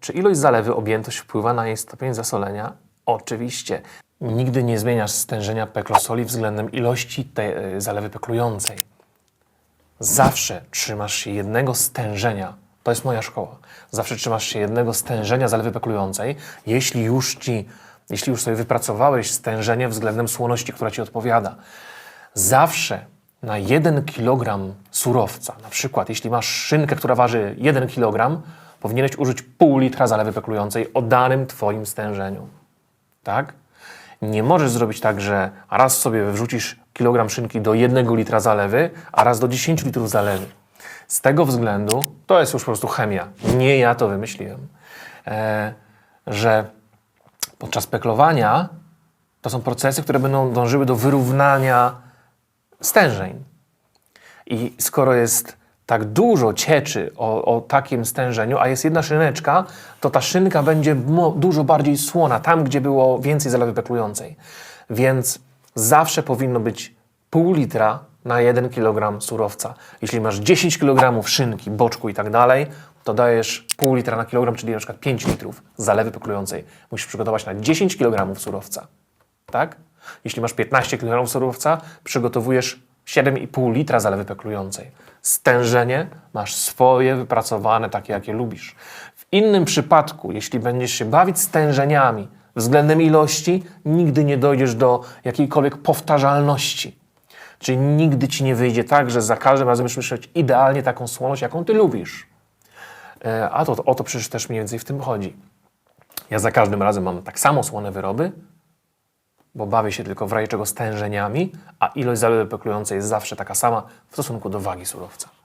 Czy ilość zalewy, objętość wpływa na jej stopień zasolenia? Oczywiście. Nigdy nie zmieniasz stężenia peklosoli względem ilości tej e, zalewy peklującej. Zawsze trzymasz się jednego stężenia. To jest moja szkoła. Zawsze trzymasz się jednego stężenia zalewy peklującej, jeśli już ci, jeśli już sobie wypracowałeś stężenie względem słoności, która ci odpowiada. Zawsze na 1 kg surowca, na przykład jeśli masz szynkę, która waży 1 kg, powinieneś użyć pół litra zalewy peklującej o danym twoim stężeniu. Tak? Nie możesz zrobić tak, że raz sobie wrzucisz kilogram szynki do jednego litra zalewy, a raz do 10 litrów zalewy. Z tego względu, to jest już po prostu chemia, nie ja to wymyśliłem, e, że podczas peklowania to są procesy, które będą dążyły do wyrównania stężeń. I skoro jest tak dużo cieczy o, o takim stężeniu, a jest jedna szyneczka, to ta szynka będzie dużo bardziej słona, tam gdzie było więcej zalewy peklującej. Więc zawsze powinno być pół litra na 1 kg surowca. Jeśli masz 10 kg szynki, boczku i tak dalej, to dajesz pół litra na kilogram, czyli na przykład 5 litrów zalewy peklującej. Musisz przygotować na 10 kg surowca tak? Jeśli masz 15 kg surowca, przygotowujesz 7,5 litra zalewy peklującej. Stężenie masz swoje wypracowane, takie jakie lubisz. W innym przypadku, jeśli będziesz się bawić stężeniami względem ilości, nigdy nie dojdziesz do jakiejkolwiek powtarzalności. Czyli nigdy ci nie wyjdzie tak, że za każdym razem będziesz mieć idealnie taką słoność, jaką ty lubisz. E, A to, o to przecież też mniej więcej w tym chodzi. Ja za każdym razem mam tak samo słone wyroby, bo bawię się tylko w razie stężeniami, a ilość zalewy peklującej jest zawsze taka sama w stosunku do wagi surowca.